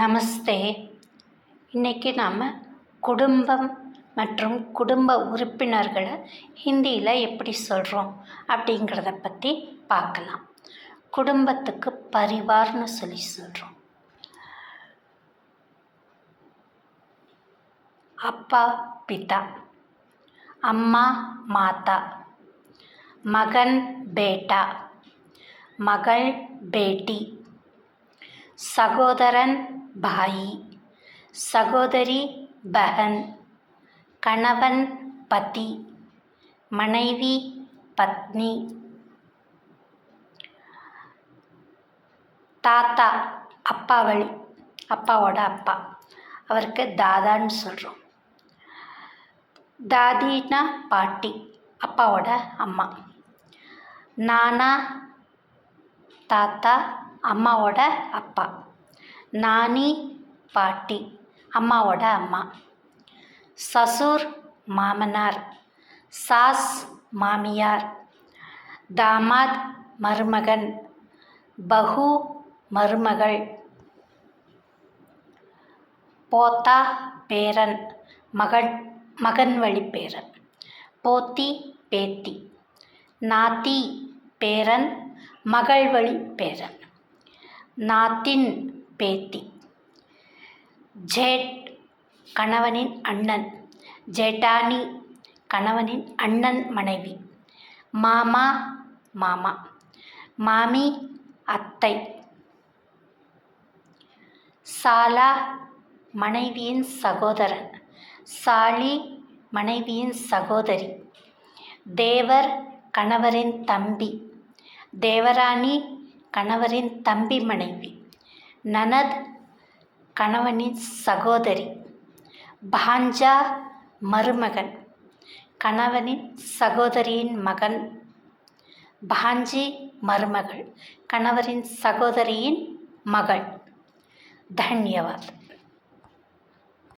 நமஸ்தே. இன்றைக்கி நாம் குடும்பம் மற்றும் குடும்ப உறுப்பினர்களை ஹிந்தியில் எப்படி சொல்கிறோம் அப்படிங்கிறத பற்றி பார்க்கலாம். குடும்பத்துக்கு பரிவார்னு சொல்லி சொல்கிறோம் அப்பா பிதா. அம்மா மாதா. மகன் பேட்டா. மகள் பேட்டி. சகோதரன் பாயி. சகோதரி பகன். கணவன் பதி. மனைவி பத்னி. தாத்தா அப்பா வழி அப்பாவோட அப்பா. அவருக்கு தாதான்னு சொல்கிறோம் தாதினா பாட்டி அப்பாவோட அம்மா. நானா தாத்தா அம்மாவோட அப்பா. நானி பாட்டி அம்மாவோட அம்மா. சசுர் மாமனார். சாஸ் மாமியார். தாமாத் மருமகன். பஹு மருமகள். போத்தா பேரன். மகன் மகன் வழி பேரன். போத்தி பேத்தி. நாத்தி பேரன். மகள் வழி பேரன். நாத்தின் பேத்தி. ஜேட் கணவனின் அண்ணன். ஜேட்டானி கணவனின் அண்ணன் மனைவி. மாமா மாமா. மாமி அத்தை. சாலா மனைவியின் சகோதரன். சாலி மனைவியின் சகோதரி. தேவர் கணவரின் தம்பி. தேவராணி கணவரின் தம்பி மனைவி. நனத் கணவனின் சகோதரி. பாஞ்சா மருமகன். கணவனின் சகோதரியின் மகன். பாஞ்சி மருமகள். கணவரின் சகோதரியின் மகள். தன்யவாத்.